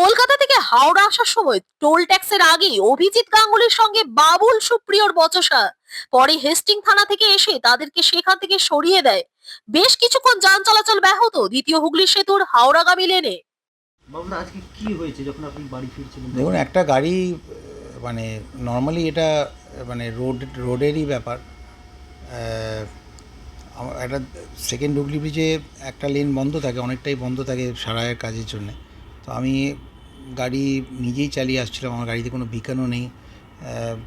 কলকাতা থেকে হাওড়া আসার সময় টোল ট্যাক্সের আগেই অভিজিৎ গাঙ্গুলির সঙ্গে বাবুল সুপ্রিয়র বচসা। পরে হেস্টিং থানা থেকে এসে তাদেরকে সেখান থেকে সরিয়ে দেয়। বেশ কিছুক্ষণ যান চলাচল ব্যাহত দ্বিতীয় হুগলি সেতুর হাওড়াগামী লেনে। আজকে কি হয়েছে যখন আপনি বাড়ি ফিরছিলেন? দেখুন একটা গাড়ি মানে নর্মালি এটা মানে রোড রোডেরই ব্যাপার। আমার একটা সেকেন্ড হুগলি ব্রিজে একটা লেন বন্ধ থাকে অনেকটাই বন্ধ থাকে সারাইয়ের কাজের জন্যে। তো আমি গাড়ি নিজেই চালিয়ে আসছিলাম, আমার গাড়িতে কোনো বিকানও নেই।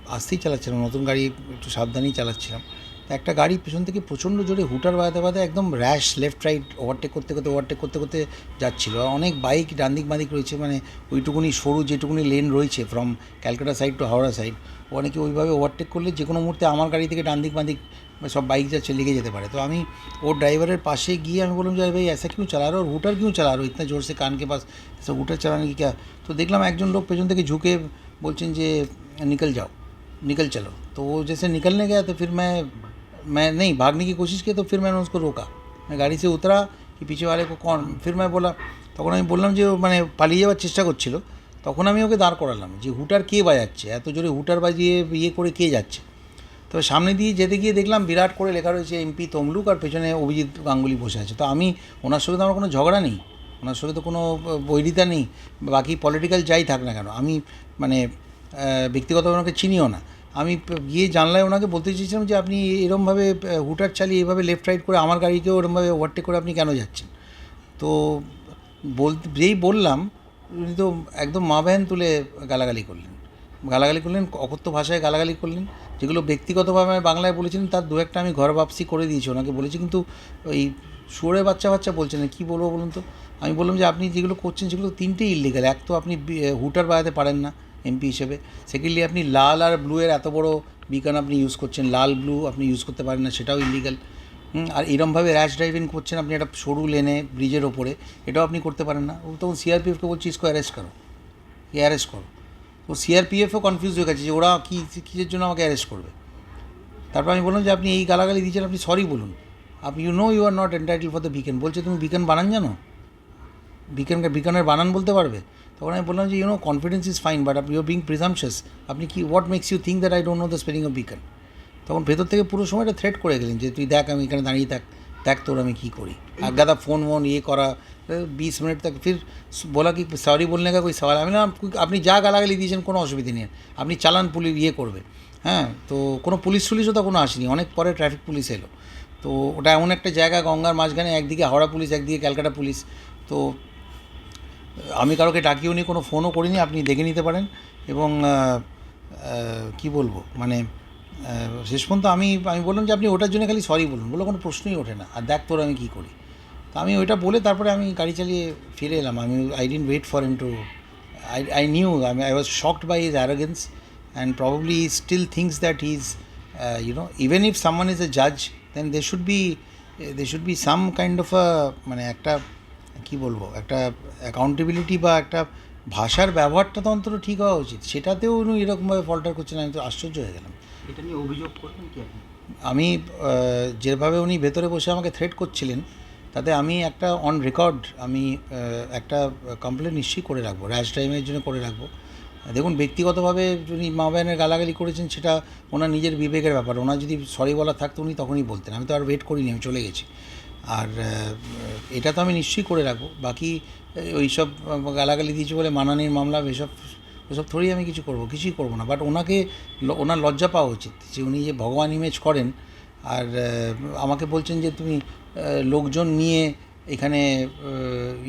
আসতেই চালাচ্ছিলাম, নতুন গাড়ি একটু সাবধানেই চালাচ্ছিলাম। একটা গাড়ি পেছন থেকে প্রচণ্ড জোরে হুটার বাজাতে বাজাতে একদম র্যাশ লেফট রাইট ওভারটেক করতে করতে ওভারটেক করতে করতে যাচ্ছিলো আর অনেক বাইক ডান দিক বাদিক রয়েছে মানে ওইটুকুনি সরু যেটুকুনি লেন রয়েছে from Calcutta side to Howrah side ওখানে কি ওইভাবে ওভারটেক করলে যে কোনো মুহূর্তে আমার গাড়ি থেকে ডান দিক বাদিক সব বাইক যাচ্ছে লেগে যেতে পারে তো আমি ওর ড্রাইভারের পাশে গিয়ে আমি বললাম যে "अरे भाई ऐसा क्यों चला रहे हो और हुटर क्यों चला रहे हो इतना जोर से कान के पास ऐसा हुटर चलाने की क्या तो দেখলাম একজন লোক পেছন থেকে ঝুঁকে বলছেন যে निकल जाओ निकल चलो तो वो जैसे निकलने गया तो फिर मैं मैं नहीं भागने की कोशिश की तो फिर मैंने उसको रोका मैं गाड़ी से उतरा कि पीछे वाले को कौन फिर मैं बोला তখন আমি বললাম যে ও মানে পালিয়ে যাওয়ার চেষ্টা করছিল তখন আমি ওকে দাঁড় করালাম যে হুটার কে বাজাচ্ছে এত জোরে হুটার বাজিয়ে ইয়ে করে কে যাচ্ছে তবে সামনে দিয়ে যেতে গিয়ে দেখলাম বিরাট করে লেখা রয়েছে এমপি তমলুক আর পেছনে অভিজিৎ গাঙ্গুলি বসে আছে তো আমি ওনার সঙ্গে তো আমার কোনো ঝগড়া নেই ওনার সঙ্গে তো কোনো আহ, বৈরিতা নেই বাকি পলিটিক্যাল যাই থাক না কেন আমি মানে আহ, ব্যক্তিগতভাবে ওনাকে চিনিও না আমি গিয়ে জানলায় ওনাকে বলতে চেয়েছিলাম যে আপনি এরমভাবে হুটার চালিয়ে এভাবে লেফট রাইট করে আমার গাড়িকেও এরমভাবে ওভারটেক করে আপনি কেন যাচ্ছেন? তো বলতে যেই বললাম, উনি তো একদম মা ব্যান তুলে গালাগালি করলেন। গালাগালি করলেন, অকথ্য ভাষায় গালাগালি করলেন, যেগুলো ব্যক্তিগতভাবে আমি বাংলায় বলেছিলেন তার দু একটা আমি ঘর বাপসি করে দিয়েছি, ওনাকে বলেছি, কিন্তু ওই সুরে বাচ্চা বাচ্চা বলছেন কী বলব বলুন তো? আমি বললাম যে আপনি যেগুলো করছেন, সেগুলো তিনটেই ইলিগাল এক তো আপনি হুটার বাজাতে পারেন না। এমপি হিসেবে। সেকেন্ডলি আপনি লাল আর ব্লু এর এত বড় বিকান আপনি ইউজ করছেন। লাল ব্লু আপনি ইউজ করতে পারেন না, সেটাও ইলিগাল আর এরমভাবে র্যাশ ড্রাইভিং করছেন আপনি একটা সরু লেনে ব্রিজের ওপরে, এটাও আপনি করতে পারেন না। ও তখন সিআরপিএফকে বলছি ইসকো অ্যারেস্ট করো অ্যারেস্ট করো। তো সিআরপিএফও কনফিউজ হয়ে গেছে যে ওরা কী, কিসের জন্য আমাকে অ্যারেস্ট করবে? তারপর আমি বললাম যে, আপনি এই গালাগালি দিয়েছেন আপনি সরি বলুন। আপনি you know you are not entitle for the বিকেন বলছে, তুমি বিকেন বানান জানো? বিকেনকে বিকানের বানান বলতে পারবে? তখন আমি বললাম যে you know confidence is fine but you are being presumptuous আপনি কি what makes you think that I don't know the spelling of বিকেন তখন ভেতর থেকে পুরো সময়টা থ্রেট করে গেলেন যে তুই দেখ আমি এখানে দাঁড়িয়ে থাক দেখ তোর আমি কী করি আগাদা ফোন वोन ये करा बीस मिनट तक फिर बोला कि सॉरी बोलने का कोई सवाल আমি না আপনি যা গালাগালি দিয়েছেন কোনো অসুবিধা নেই আপনি চালান পুলিশ ইয়ে করবে হ্যাঁ তো কোনো পুলিশ টুলিশও তখন আসেনি অনেক পরে ট্রাফিক পুলিশ এলো তো ওটা এমন একটা জায়গা গঙ্গার মাঝখানে একদিকে হাওড়া পুলিশ একদিকে ক্যালকাটা পুলিশ তো আমি কারোকে ডাকিও নি কোনো ফোনও করিনি, আপনি দেখে নিতে পারেন। এবং কি বলব? মানে শেষ পর্যন্ত আমি আমি বললাম যে, আপনি ওটার জন্য খালি সরি বলুন। বলে কোনো প্রশ্নই ওঠে না। আর দেখ তোর আমি কী করি? তো আমি ওইটা বলে তারপরে আমি গাড়ি চালিয়ে ফিরে এলাম। আমি I didn't wait for him to I I knew আমি I was shocked by his arrogance and probably still thinks that is you know even if someone is a জাজ then they should be they should be some kind of মানে একটা কি বলব? একটা accountability বা একটা ভাষার ব্যবহারটা তো অন্তত ঠিক হওয়া উচিত। সেটাতেও উনি এরকমভাবে ফল্টার করছেন আমি তো আশ্চর্য হয়ে গেলাম। এটা নিয়ে অভিযোগ করবেন কি আপনি? আমি যেভাবে উনি ভেতরে বসে আমাকে থ্রেট করছিলেন তাতে আমি একটা অন রেকর্ড আমি একটা কমপ্লেন নিশ্চয়ই করে রাখব র্যাশ ড্রাইভের জন্য করে রাখব। দেখুন ব্যক্তিগতভাবে উনি মা বায়নের গালাগালি করেছেন সেটা ওনার নিজের বিবেকের ব্যাপার। ওনার যদি সরি বলা থাকতো উনি তখনই বলতেন। আমি তো আর ওয়েট করিনি আমি চলে গেছি। আর এটা তো আমি নিশ্চয়ই করে রাখব। বাকি ওই সব গালাগালি দিয়েছি বলে মানানির মামলা, এসব ওসব থরেই আমি কিছু করব, কিছুই করব না। বাট ওনাকে ওনার লজ্জা পাওয়া উচিত যে উনি যে ভগবান ইমেজ করেন, আর আমাকে বলছেন যে তুমি লোকজন নিয়ে এখানে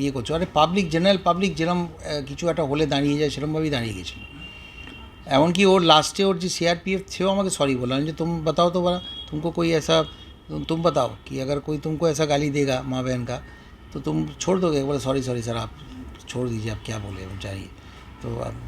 ইয়ে করছ। আরে পাবলিক জেনারেল পাবলিক যেরকম কিছু একটা হলে দাঁড়িয়ে যায় সেরকমভাবেই দাঁড়িয়ে গেছিল। এমনকি ওর লাস্টে ওর যে সিআরপিএফ সেও আমাকে সরি বললাম যে, তুমি, বাতাও তো বলা তুমি কই এসা तुम बताओ कि अगर कोई तुमको ऐसा गाली देगा माँ बहन का तो तुम छोड़ दोगे? बोले सॉरी सॉरी सर आप छोड़ दीजिए, आप क्या बोले जाइए तो अब